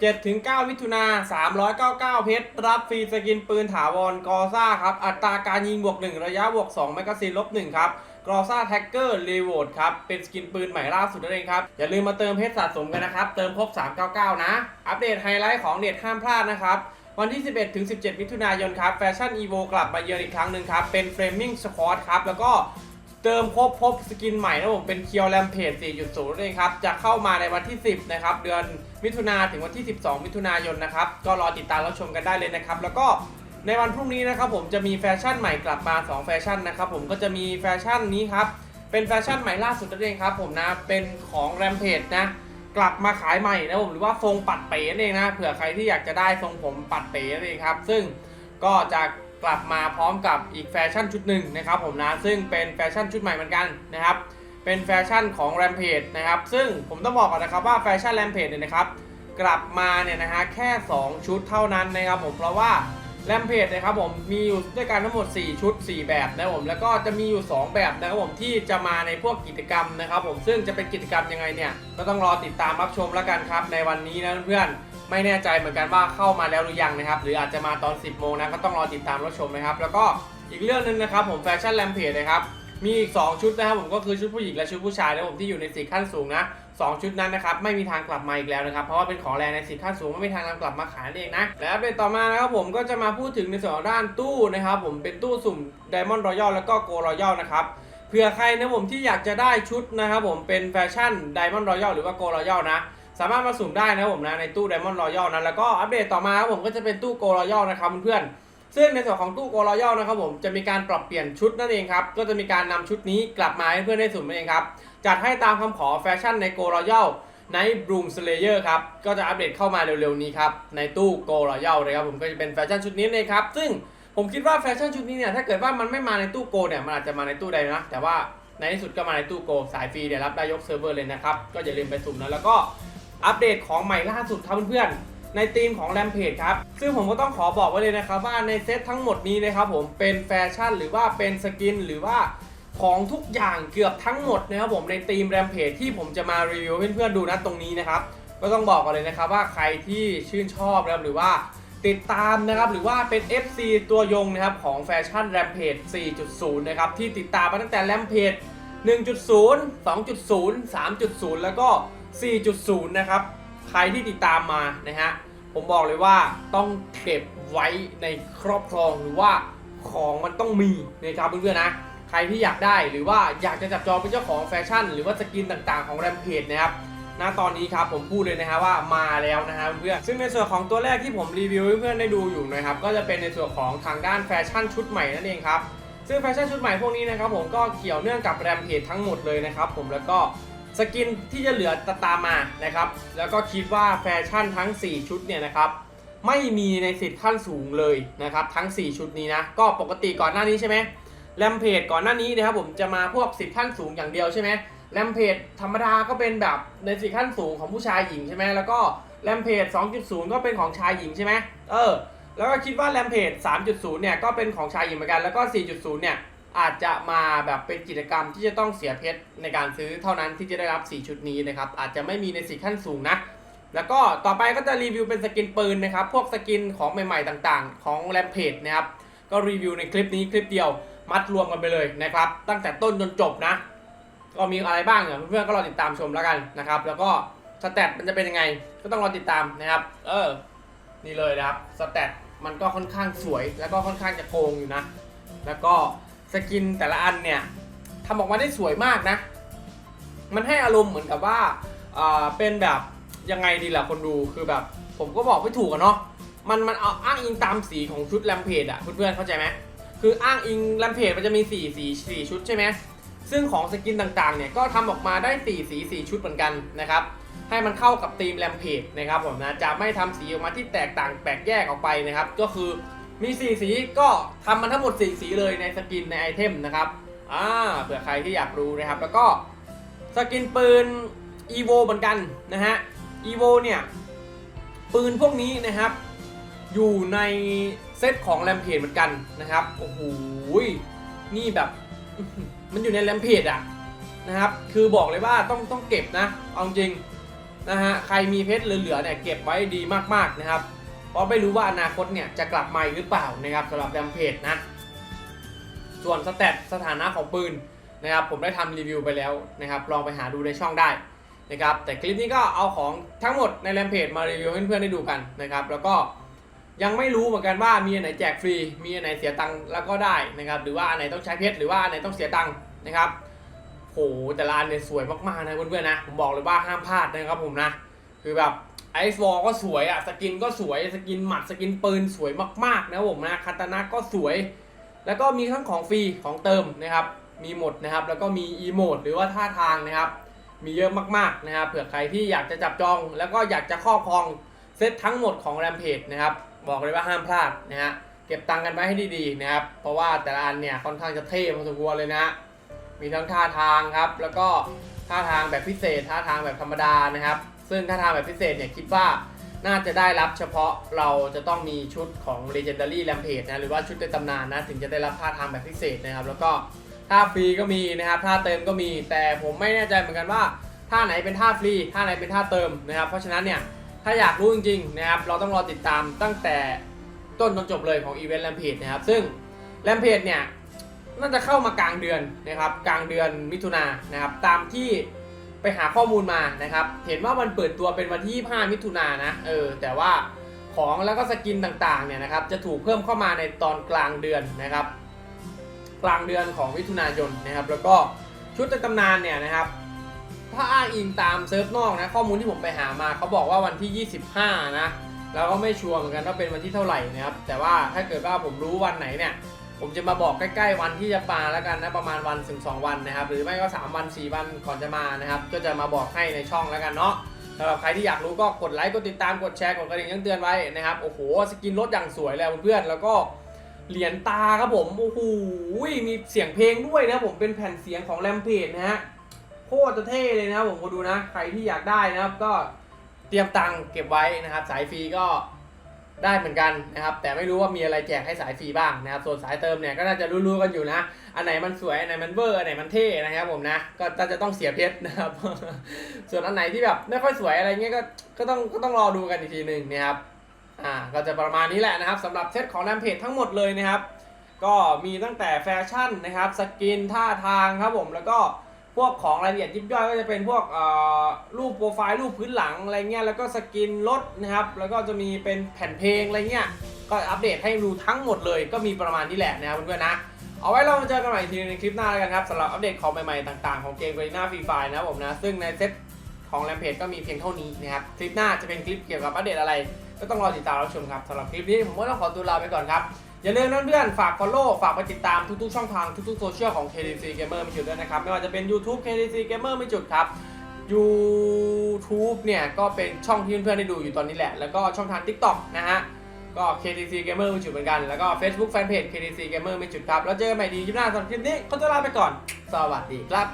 7-9มิถุนา399 เพชร รับฟรีสกินปืนถาวรกอซ่าครับ อัตราการยิงบวก 1 ระยะบวก 2 แมกกาซีนลบ 1 ครับกรอซ่าแท็กเกอร์รีโวดครับ เป็นสกินปืนใหม่ล่าสุดนั่นเองครับ อย่าลืมมาเติมเพชรสะสมกันนะครับ เติมครบ 399 นะ อัปเดตไฮไลท์ของเด็ดห้ามพลาดนะครับ วันที่ 11ถึง17 มิถุนายนครับแฟชั่นอีโวกลับมาเยือนอีกครั้งหนึ่งครับเป็นเฟรมมิ่งสควอตครับแล้วก็ เติมครบพบสกินใหม่นะผมเป็นเคียวแรมเพจ4.0เลยครับ จะเข้ามาในวันที่ 10 นะครับ เดือนมิถุนาถึงวันที่ 12 มิถุนายนนะครับ ก็รอติดตามรับชมกันได้เลยนะครับ แล้วก็ในวันพรุ่งนี้นะครับผมจะมีแฟชั่นใหม่กลับมา 2 แฟชั่นนะครับผมก็จะมีแฟชั่นนี้ครับ เป็นแฟชั่นใหม่ล่าสุดนั่นเองครับผมนะเป็นของแรมเพจนะกลับมาขายใหม่นะผมหรือว่าทรงปัดเป๋นั่นเองนะเผื่อใครที่อยากจะได้ทรงผมปัดเป๋นั่นเองครับซึ่งก็จะ กลับมาพร้อมกับอีกแฟชั่นชุดหนึ่งนะครับผมนะซึ่งเป็นแฟชั่นชุดใหม่เหมือนกันนะครับเป็นแฟชั่นของแรมเพจนะครับซึ่งผมต้องบอกก่อนนะครับว่าแฟชั่นแรมเพจเนี่ยนะครับกลับมาเนี่ยนะฮะแค่ 2 ชุดเท่านั้นนะครับผมเพราะว่าแรมเพจนะครับผมมีอยู่ด้วยกันทั้งหมด 4 ชุด 4 แบบนะครับผมแล้วก็จะมีอยู่ 2 แบบนะครับผมที่จะมาในพวกกิจกรรมนะครับผมซึ่งจะเป็นกิจกรรมยังไงเนี่ยก็ต้องรอติดตามรับชมแล้วกันครับในวันนี้นะเพื่อนๆ ไม่แน่ใจเหมือนกันว่าเข้ามาแล้วหรือยังนะครับ หรืออาจจะมาตอน 10 โมงนะก็ต้องรอติดตามรับชมนะครับ แล้วก็อีกเรื่องหนึงนะครับผมแฟชั่นแรมเพจนะครับมีอีก 2 ชุดนะครับผมก็คือชุดผู้หญิงและชุดผู้ชายนะผมที่อยู่ในสีขั้นสูงนะสองชุดนั้นนะครับไม่มีทางกลับมาอีกแล้วนะครับเพราะว่าเป็นของแรงในสิทธิขั้นสูงไม่มีทางนำกลับมาขายเองนะและเป็นต่อมานะครับผมก็จะมาพูดถึงในส่วนของด้านตู้นะครับผมเป็นตู้สุ่ม Diamond Royal แล้วก็ Gold Royal นะครับเผื่อใครนะผมที่อยากจะได้ชุดนะครับผมเป็นแฟชั่น Diamond Royal หรือว่า Go Royal นะ สามารถมาสุ่มได้นะผมนะในตู้ Diamond Royal นะแล้วก็อัปเดตต่อมาครับผมก็จะเป็นตู้ Gold Royal นะครับเพื่อนๆซึ่งในส่วนของตู้ Gold Royal นะครับผมจะมีการปรับเปลี่ยนชุดนั่นเองครับก็จะมีการนำชุดนี้กลับมาให้เพื่อนได้สุ่มนั่นเองครับจัดให้ตามคำขอแฟชั่นใน Gold Royal ใน Broom Slayer ครับก็จะอัปเดตเข้ามาเร็วๆนี้ครับในตู้ Go Royal นะครับผมก็จะเป็นแฟชั่นชุดนี้เลยครับซึ่งผมคิดว่าแฟชั่นชุดนี้เนี่ยถ้าเกิดว่ามันไม่มาในตู้ Go เนี่ยมันอาจจะมาในตู้ใดนะแต่ว่าในที่สุดก็มาในตู้ Go สายฟรีเดี๋ยวรับได้ยกเซิร์ฟเวอร์เลยนะครับก็อย่าลืมไปสุ่มนะแล้วก็ อัปเดตของใหม่ล่าสุดครับเพื่อนๆ ในทีมของ Rampage ครับ ซึ่งผมก็ต้องขอบอกไว้เลยนะครับ ว่าในเซตทั้งหมดนี้นะครับผมเป็นแฟชั่นหรือว่าเป็นสกินหรือว่าของทุกอย่างเกือบทั้งหมดนะครับผมในทีมแรมเพจที่ผมจะมารีวิวเพื่อนๆดูนะตรงนี้นะครับก็ต้องบอกกันเลยนะครับว่าใครที่ชื่นชอบนะครับหรือว่าติดตามนะครับหรือว่าเป็น FC ตัวยงนะครับของแฟชั่นแรมเพจ4.0 นะครับที่ติดตามมาตั้งแต่แรมเพจ1.0 2.0 3.0 แล้วก็ 4.0 นะครับ ใครที่ติดตามมานะฮะ ผมบอกเลยว่าต้องเก็บไว้ในครอบครองหรือว่าของมันต้องมีนะครับเพื่อนๆนะ ใครที่อยากได้หรือว่าอยากจะจับจองเป็นเจ้าของแฟชั่น หรือว่าสกินต่างๆของแรมเพจนะครับณตอนนี้ครับผมพูดเลยนะฮะว่ามาแล้วนะฮะเพื่อนๆซึ่งในส่วนของตัวแรกที่ผมรีวิวให้เพื่อนๆได้ดูอยู่นะครับก็จะเป็นในส่วนของทางด้านแฟชั่นชุดใหม่นั่นเองครับซึ่งแฟชั่นชุดใหม่พวกนี้นะครับผมก็เกี่ยวเนื่องกับแรมเพจทั้งหมดเลยนะครับผมแล้วก็ สกินที่จะเหลือตามมานะครับ แล้วก็คิดว่าแฟชั่นทั้ง 4 ชุดเนี่ยนะครับไม่มีในสิทธิ์ขั้นสูงเลยนะครับทั้ง 4 ชุดนี้นะก็ปกติก่อนหน้านี้ใช่ไหมแรมเพจก่อนหน้านี้นะครับผมจะมาพวกสิบขั้นสูงอย่างเดียวใช่ไหมแรมเพจธรรมดาก็เป็นแบบในสิทธิ์ขั้นสูงของผู้ชายหญิงใช่ไหมแล้วก็แรมเพจ2.0 ก็เป็นของชายหญิงใช่ไหมเออแล้วก็คิดว่าแรมเพจ3.0 เนี่ยก็เป็นของชายหญิงเหมือนกันแล้วก็ 4.0 เนี่ย อาจจะมาแบบเป็นกิจกรรมที่จะต้องเสียเพชรในการซื้อเท่านั้นที่จะได้รับ 4 ชุดนี้นะครับ อาจจะไม่มีในสิขั้นสูงนะ แล้วก็ต่อไปก็จะรีวิวเป็นสกินปืนนะครับ พวกสกินของใหม่ๆต่างๆ ของแรมเพจนะครับ ก็รีวิวในคลิปนี้คลิปเดียวมัดรวมกันไปเลยนะครับ ตั้งแต่ต้นจนจบนะ ก็มีอะไรบ้างเนี่ยเพื่อนๆก็รอติดตามชมแล้วกันนะครับ แล้วก็สแตทมันจะเป็นยังไง ก็ต้องรอติดตามนะครับ เออ นี่เลยนะครับสแตทมันก็ค่อนข้างสวยแล้วก็ค่อนข้างจะโกงอยู่นะ แล้วก็ สกินแต่ละอันเนี่ยทำออกมาได้สวยมากนะ มันให้อารมณ์เหมือนกับว่าเป็นแบบยังไงดีล่ะคนดูคือแบบ ผมก็บอกไม่ถูกอะเนาะมันมันเอาอ้างอิงตามสีของชุดแรมเพจอะเพื่อนๆเข้าใจไหมคืออ้างอิงแรมเพจมันจะมี4สี4ชุดใช่ไหมซึ่งของสกินต่างๆเนี่ยก็ทำออกมาได้4สี4ชุดเหมือนกันนะครับให้มันเข้ากับธีมแรมเพจนะครับผมนะจะไม่ทำสีออกมาที่แตกต่างแปลกแยกออกไปนะครับ ก็คือ มี 4 สีก็ทำมันทั้งหมด 4 สีเลยในสกินในไอเทมนะครับอ่าเผื่อใครที่อยากรู้นะครับ แล้วก็สกินปืน EVO เหมือนกันนะฮะ EVO เนี่ยปืนพวกนี้นะครับ อยู่ในเซตของแรมเพจเหมือนกันนะครับโอ้โหนี่แบบมันอยู่ในแรมเพจอะนะครับ คือบอกเลยว่าต้องต้องเก็บนะเอาจริงนะฮะใครมีเพชรเหลือๆเนี่ยเก็บไว้ดีมากๆนะครับ เพราะไม่รู้ว่าอนาคตเนี่ยจะกลับมาอีกหรือเปล่านะครับสำหรับแรมเพจนะ ส่วนสเตตสถานะของปืนนะครับผมได้ทำรีวิวไปแล้วนะครับลองไปหาดูในช่องได้นะครับแต่คลิปนี้ก็เอาของทั้งหมดในแรมเพจมารีวิวให้เพื่อนๆได้ดูกันนะครับแล้วก็ยังไม่รู้เหมือนกันว่ามีอันไหนแจกฟรี มีอันไหนเสียตังค์แล้วก็ได้นะครับหรือว่าอันไหนต้องใช้เพชรหรือว่าอันไหนต้องเสียตังค์นะครับโหแต่ละอันเนี่ยสวยมากๆนะเพื่อนๆนะผมบอกเลยว่าห้ามพลาดนะครับผมนะคือแบบ ไอซ์วอลก็สวยอะสกินก็สวย สกินหมัด สกินปืนสวยมากๆนะผมนะคาตานะก็สวย แล้วก็มีทั้งของฟรีของเติมนะครับ มีหมดนะครับ แล้วก็มีอีโมดหรือว่าท่าทางนะครับ มีเยอะมากๆนะครับ เผื่อใครที่อยากจะจับจอง แล้วก็อยากจะครอบครองเซตทั้งหมดของแรมเพจนะครับ บอกเลยว่าห้ามพลาดนะฮะ เก็บตังค์กันไว้ให้ดีๆนะครับ เพราะว่าแต่ละอันเนี่ยค่อนข้างจะเท่พอสมควรเลยนะฮะมีทั้งท่าทางครับ แล้วก็ท่าทางแบบพิเศษ ท่าทางแบบธรรมดานะครับ ซึ่งท่าทางแบบพิเศษเนี่ยคิดว่าน่าจะได้รับเฉพาะเราจะต้องมีชุดของ Legendary Rampage นะหรือว่าชุดในตำนานนะถึงจะได้รับท่าทางแบบพิเศษนะครับ แล้วก็ท่าฟรีก็มีนะครับท่าเติมก็มี แต่ผมไม่แน่ใจเหมือนกันว่าท่าไหนเป็นท่าฟรีท่าไหนเป็นท่าเติมนะครับ เพราะฉะนั้นเนี่ยถ้าอยากรู้จริงๆนะครับเราต้องรอติดตามตั้งแต่ต้นจนจบเลยของ Event Rampage นะครับซึ่ง Rampage เนี่ยน่าจะเข้ามากลางเดือนนะครับกลางเดือนมิถุนายนนะครับตามที่ ไปหาข้อมูลมานะครับ เห็นว่ามันเปิดตัวเป็นวันที่ 25 มิถุนายนนะ เออ แต่ว่าของแล้วก็สกินต่างๆ เนี่ยนะครับ จะถูกเพิ่มเข้ามาในตอนกลางเดือนนะครับ กลางเดือนของมิถุนายนนะครับ แล้วก็ชุดในตำนานเนี่ยนะครับ ถ้าอ้างอิงตามเซิร์ฟนอกนะ ข้อมูลที่ผมไปหามาเขาบอกว่าวันที่ 25 นะ แล้วก็ไม่ชัวร์เหมือนกันว่าเป็นวันที่เท่าไหร่นะครับ แต่ว่าถ้าเกิดว่าผมรู้วันไหนเนี่ย ผมจะมาบอกใกล้ๆวันที่จะมาแล้วกันนะประมาณวันถึง2วันนะครับ หรือไม่ก็ 3 วัน 4 วันก่อนจะมานะครับ ก็จะมาบอกให้ในช่องแล้วกันเนาะสำหรับใครที่อยากรู้ก็กดไลค์กดติดตามกดแชร์กดกระดิ่งแจ้งเตือนไว้นะครับโอ้โหสกินรถอย่างสวยเลยเพื่อนๆแล้วก็เหรียญตาครับผมโอ้โหมีเสียงเพลงด้วยนะผมเป็นแผ่นเสียงของแรมเพจนะฮะโคตรจะเท่เลยนะผมก็ดูนะ ใครที่อยากได้นะครับก็เตรียมตังค์เก็บไว้นะครับ สายฟรีก็ ได้เหมือนกันนะครับ แต่ไม่รู้ว่ามีอะไรแจกให้สายฟรีบ้างนะครับส่วนสายเติมเนี่ยก็น่าจะรู้ๆกันอยู่นะ อันไหนมันสวยอันไหนมันเวอร์อันไหนมันเท่นะครับผมนะก็จะต้องเสียเพชรนะครับ ส่วนอันไหนที่แบบไม่ค่อยสวยอะไรเงี้ยก็ก็ต้องก็ต้องรอดูกันอีกทีหนึ่งนะครับอ่าก็จะประมาณนี้แหละนะครับสำหรับเซตของแรมเพจทั้งหมดเลยนะครับ ก็มีตั้งแต่แฟชั่นนะครับสกินท่าทางครับผมแล้วก็ พวกของรายละเอียดยิบย่อยก็จะเป็นพวกเอ่อรูปโปรไฟล์รูปพื้นหลังอะไรเงี้ยแล้วก็สกินรถนะครับ แล้วก็จะมีเป็นแผ่นเพลงอะไรเงี้ยก็อัปเดตให้ดูทั้งหมดเลยก็มีประมาณนี้แหละนะครับเพื่อนๆนะเอาไว้เรามาเจอกันใหม่ทีในคลิปหน้าแล้วกันครับสำหรับอัปเดตของใหม่ๆต่างๆของเกม g a r e n a Free Fire นะครับผมนะซึ่งในเซตของแรมเพจก็มีเพียงเท่านี้นะครับคลิปหน้าจะเป็นคลิปเกี่ยวกับอัปเดตอะไร ก็ต้องรอติดตามรับชมครับสำหรับคลิปนี้ผมก็ต้องขอตัวลาไปก่อนครับ อย่าลืมนะเพื่อนฝาก follow ฝากไปติดตามทุกๆช่องทางทุกๆโซเชียลของ KDC Gamer ไม่จุดด้วยนะครับ ไม่ว่าจะเป็น YouTube KDC Gamer ไม่จุดครับ YouTube เนี่ยก็เป็นช่องที่เพื่อนๆได้ดูอยู่ตอนนี้แหละ แล้วก็ช่องทาง TikTok นะฮะ ก็ KDC Gamer ไม่จุดเหมือนกัน แล้วก็ Facebook Fanpage KDC Gamer ไม่จุดครับ แล้วเจอกันใหม่ดีคลิปหน้าสำหรับคลิปนี้ขอตัวลาไปก่อน สวัสดีครับ